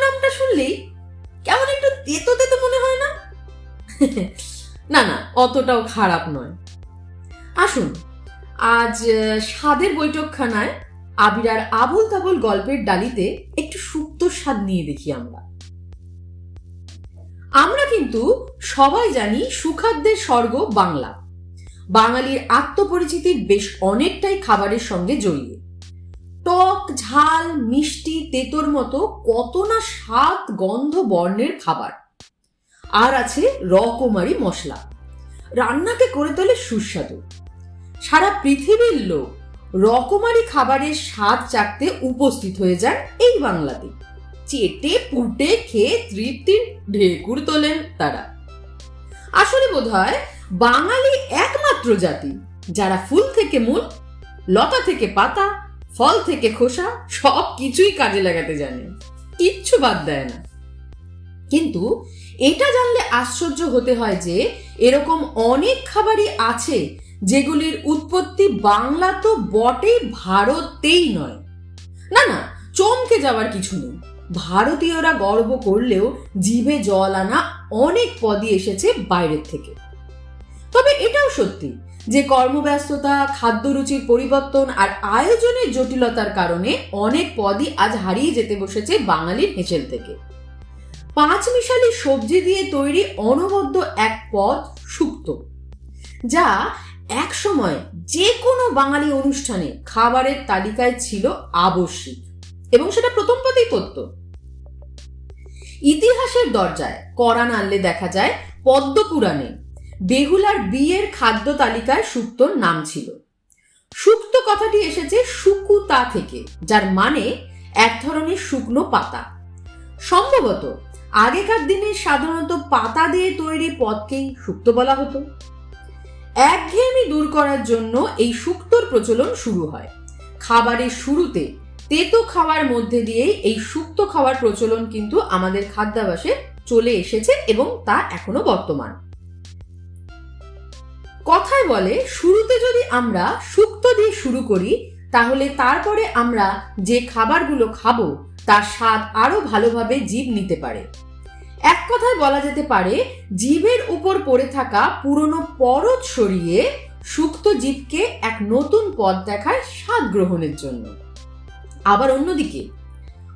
নামটা শুনলেই কেমন একটু তেতো তেতো মনে হয় না? না না, অতটাও খারাপ নয়। আসুন, আজ স্বাদের বৈঠকখানায় আবিরার আবুল তাবুল গল্পের ডালিতে একটু সুপ্ত স্বাদ নিয়ে দেখি আমরা। আমরা কিন্তু সবাই জানি সুখাদ্যের স্বর্গ বাংলা। বাঙালির আত্মপরিচিতির বেশ অনেকটাই খাবারের সঙ্গে জড়িয়ে। টক ঝাল, মিষ্টি, তেতোর মতো কত না স্বাদ গন্ধ বর্ণের খাবার। আর আছে রকমারি মশলা। রান্নাকে করে তোলে সুস্বাদু। সারা পৃথিবীর লোক রকমারি খাবারের স্বাদ চাকতে উপস্থিত হয়ে যান এই বাংলাতে। চেটে, পুটে খেয়ে তৃপ্তির ঢেকুর তোলেন তারা। আসলে বোধ হয় বাঙালি একমাত্র জাতি যারা ফুল থেকে মূল, লতা থেকে পাতা ফল থেকে খোসা সব কিছুই কাজে লাগাতে জানে। কিচ্ছু বাদ দেয় না। কিন্তু এটা জানলে আশ্চর্য হতে হয় যে এরকম অনেক খাবারই আছে যেগুলির উৎপত্তি বাংলা তো বটেই ভারতেই নয়। না না, চমকে যাওয়ার কিছু নেই। ভারতীয়রা গর্ব করলেও জিভে জল আনা অনেক পদই এসেছে বাইরের থেকে। তবে এটাও সত্যি যে কর্মব্যস্ততা, খাদ্যরুচির পরিবর্তন আর আয়োজনের জটিলতার কারণে অনেক পদই আজ হারিয়ে যেতে বসেছে বাঙালির হেঁচেল থেকে। পাঁচ মিশালি সবজি দিয়ে তৈরি অনবদ্য এক পদ সুক্ত, যা এক সময় যে কোনো বাঙালি অনুষ্ঠানে খাবারের তালিকায় ছিল আবশ্যিক এবং সেটা প্রথম পদেই পড়ত। ইতিহাসের দরজায় করা নাড়লে দেখা যায় পদ্মপুরাণে বেহুলার বিয়ের খাদ্য তালিকায় সুক্তর নাম ছিল। সুক্ত কথাটি এসেছে সুকুতা থেকে, যার মানে এক ধরনের শুকনো পাতা। সম্ভবত আগেকার দিনে সাধারণত পাতা দিয়ে তৈরি পদকেই সুক্ত বলা হতো। একঘেয়েমি দূর করার জন্য এই শুক্তোর প্রচলন শুরু হয়। খাবারের শুরুতে তেতো খাওয়ার মধ্যে দিয়েই এই শুক্তো খাওয়ার প্রচলন কিন্তু আমাদের খাদ্যাভাসে চলে এসেছে এবং তা এখনও বর্তমান। কথায় বলে, শুরুতে যদি আমরা শুক্তো দিয়ে শুরু করি, তাহলে তারপরে আমরা যে খাবারগুলো খাব, তার স্বাদ আরও ভালোভাবে জীব নিতে পারে। এক কথায় বলা যেতে পারে, জীবের উপর পড়ে থাকা পুরনো পরত সরিয়ে সুক্ত জীবকে এক নতুন পথ দেখায় স্বাদ গ্রহণের জন্য। আবার অন্যদিকে,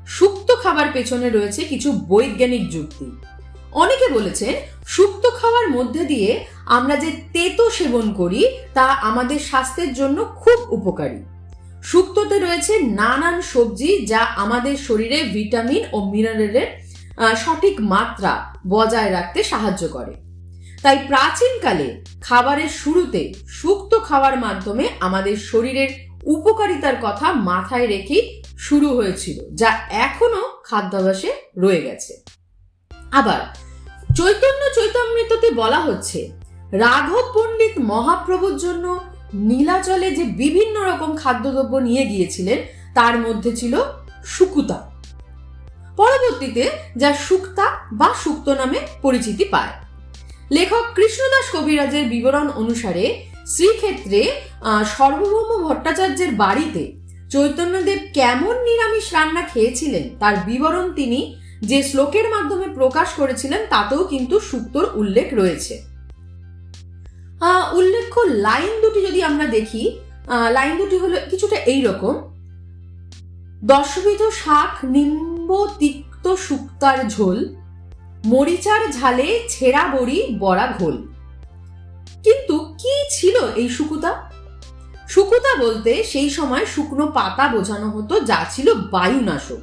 সুক্ত খাবার পেছনে রয়েছে কিছু বৈজ্ঞানিক যুক্তি। অনেকে বলেছেন সুক্ত খাওয়ার মধ্যে দিয়ে আমরা যে তেতো সেবন করি, তা আমাদের স্বাস্থ্যের জন্য খুব উপকারী। শুক্তোতে রয়েছে নানান সবজি যা আমাদের শরীরে ভিটামিন ও মিনারেলের সঠিক মাত্রা বজায় রাখতে সাহায্য করে। তাই প্রাচীনকালে খাবারের শুরুতে শুক্ত খাওয়ার মাধ্যমে আমাদের শরীরের উপকারিতার কথা মাথায় রেখেই শুরু হয়েছিল, যা এখনও খাদ্যাভ্যাসে রয়ে গেছে। আবার চৈতন্য চৈতামৃততে বলা হচ্ছে, রাঘব পণ্ডিত মহাপ্রভুর জন্য নীলাচলে যে বিভিন্ন রকম খাদ্যদ্রব্য নিয়ে গিয়েছিলেন, তার মধ্যে ছিল শুকুতা। পরবর্তীতে যা শুক্তা বা সুক্ত নামে পরিচিতি পায়। লেখক কৃষ্ণদাস কবিরাজের বিবরণ অনুসারে শ্রীক্ষেত্রে সর্বভৌম ভট্টাচার্যের বাড়িতে চৈতন্যদেব কেমন নিরামিষ রান্না খেয়েছিলেন, তার বিবরণ তিনি যে শ্লোকের মাধ্যমে প্রকাশ করেছিলেন, তাতেও কিন্তু সুক্তর উল্লেখ রয়েছে। উল্লেখ্য লাইন দুটি যদি আমরা দেখি লাইন দুটি হলো কিছুটা এই রকম দশবিধ শাক নিম্ব তিক্ত শুক্তার ঝোল, মরিচার ঝালে ছেঁড়া বড়ি, বড়া ঘোল। কিন্তু কি ছিল এই শুকুতা শুকুতা বলতে সেই সময় শুকনো পাতা বোঝানো হতো, যা ছিল বায়ুনাশক।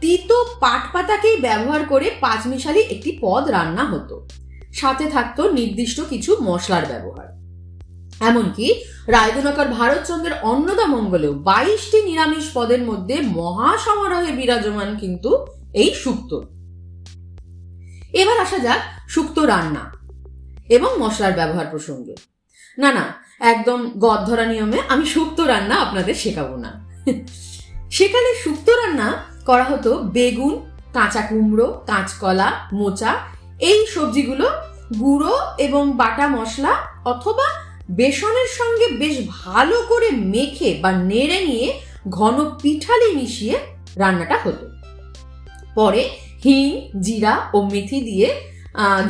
তিতো পাট পাতাকেই ব্যবহার করে পাঁচমিশালি একটি পদ রান্না হতো। সাথে থাকতো নির্দিষ্ট কিছু মশলার ব্যবহার। এমনকি রায়দুনাকর ভারতচন্দ্রের অন্নদামঙ্গলেও বাইশটি নিরামিষ পদের মধ্যে মহাসমারোহে বিরাজমান কিন্তু এই সুক্ত। এবার আসা যাক সুক্ত রান্না এবং মশলার ব্যবহার প্রসঙ্গে। না না, একদম গদ ধরা নিয়মে আমি শুক্তো রান্না আপনাদের শেখাবো না। সেখানে শুক্তো রান্না করা হতো বেগুন, কাঁচা কুমড়ো, কাঁচকলা, মোচা। এই সবজিগুলো গুঁড়ো এবং বাটা মশলা অথবা বেসনের সঙ্গে বেশ ভালো করে মেখে বা নেড়ে নিয়ে ঘন পিঠালি মিশিয়ে রান্নাটা হতো। পরে হিং, জিরা ও মেথি দিয়ে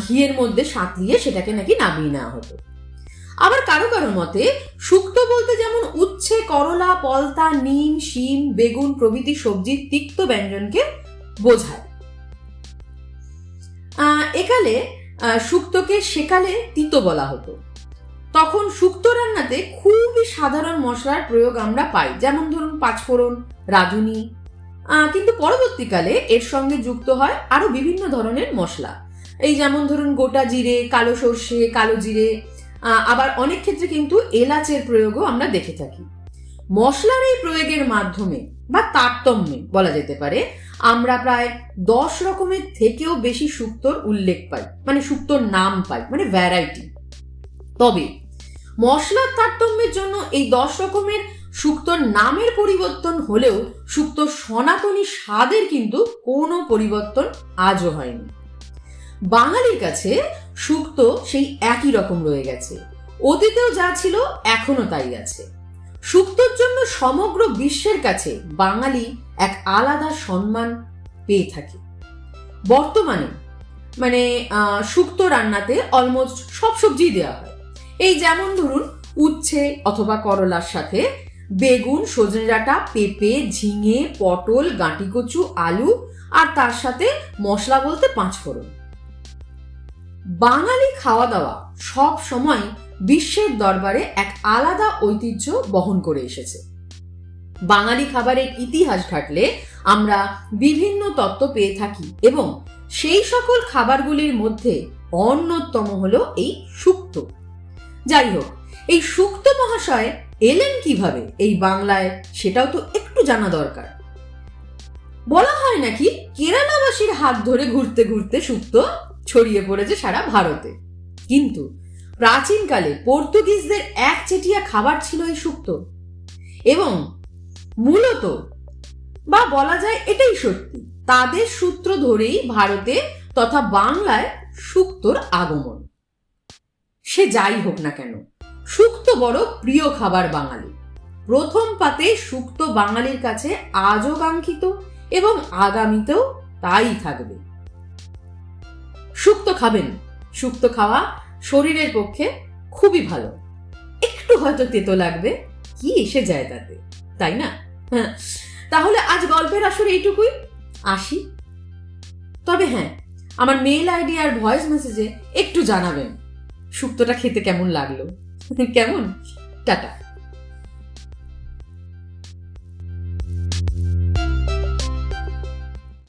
ঘিয়ের মধ্যে সাঁতলিয়ে সেটাকে নাকি নামিয়ে নেওয়া হতো। আবার কারও কারও মতে, শুক্ত বলতে যেমন উচ্ছে, করলা, পলতা, নিম, শিম, বেগুন প্রভৃতি সবজির তিক্ত ব্যঞ্জনকে বোঝায়। একালে শুক্তোকে সেকালে তিতো বলা হতো। তখন শুক্তো রান্নাতে খুবই সাধারণ মশলার প্রয়োগ আমরা পাই, যেমন ধরুন পাঁচফোড়ন, রাঁধুনি। কিন্তু পরবর্তীকালে এর সঙ্গে যুক্ত হয় আরও বিভিন্ন ধরনের মশলা। এই যেমন ধরুন গোটা জিরে, কালো সর্ষে, কালো জিরে আবার অনেক ক্ষেত্রে কিন্তু এলাচের প্রয়োগও আমরা দেখে থাকি। মশলার এই প্রয়োগের মাধ্যমে বা তারতম্যে বলা যেতে পারে, আমরা প্রায় দশ রকমের থেকেও বেশি সুক্তর উল্লেখ পাই মানে শুক্তোর নাম পাই মানে ভ্যারাইটি তবে মশলার তারতম্যের জন্য এই দশ রকমের শুক্তোর নামের পরিবর্তন হলেও সুক্ত সনাতনী স্বাদের কিন্তু কোনো পরিবর্তন আজও হয়নি। বাঙালির কাছে শুক্তো সেই একই রকম রয়ে গেছে। অতীতেও যা ছিল এখনও তাই আছে। শুক্তোর জন্য সমগ্র বিশ্বের কাছে বাঙালি এক আলাদা সম্মান পেয়ে থাকে। বর্তমানে মানে শুক্তো রান্নাতে অলমোস্ট সব সবজি দেওয়া হয়। এই যেমন ধরুন, উচ্ছে অথবা করলার সাথে বেগুন, সজনে ডাঁটা, পেঁপে, ঝিঙে, পটল গাঁটিকচু আলু আর তার সাথে মশলা বলতে পাঁচ ফোড়ন বাঙালি খাওয়া দাওয়া সব সময় বিশ্বের দরবারে এক আলাদা ঐতিহ্য বহন করে এসেছে। বাঙালি খাবারের ইতিহাস ঘাটলে আমরা বিভিন্ন তত্ত্ব পেয়ে থাকি এবং সেই সকল খাবারগুলির মধ্যে অন্যতম হলো এই সুক্ত। যাই হোক, এই সুক্ত মহাশয় এলেন কীভাবে এই বাংলায় সেটাও তো একটু জানা দরকার। বলা হয় নাকি কেরালাবাসীর হাত ধরে ঘুরতে ঘুরতে সুক্ত ছড়িয়ে পড়েছে সারা ভারতে। কিন্তু প্রাচীনকালে পর্তুগিজদের একচেটিয়া খাবার ছিল এই সুক্ত। এবং মূলত, বা বলা যায় এটাই সত্যি, তাদের সূত্র ধরেই ভারতে তথা বাংলায় সুক্তর আগমন। সে যাই হোক না কেন শুক্ত বড় প্রিয় খাবার বাঙালি। প্রথম পাতে শুক্ত বাঙালির কাছে আজও কাঙ্ক্ষিত এবং আগামীতেও তাই থাকবে। শুক্ত খাবেন। শুক্ত খাওয়া শরীরের পক্ষে খুবই ভালো। একটু হয়তো তেতো লাগবে, কি এসে যায় তাতে, তাই না? হ্যাঁ তাহলে আজ গল্পের আসরে এইটুকুই, আসি। তবে হ্যাঁ আমার মেল আইডি আর ভয়েস মেসেজে একটু জানাবেন শুক্তটা খেতে কেমন লাগল? কেমন? টাটা।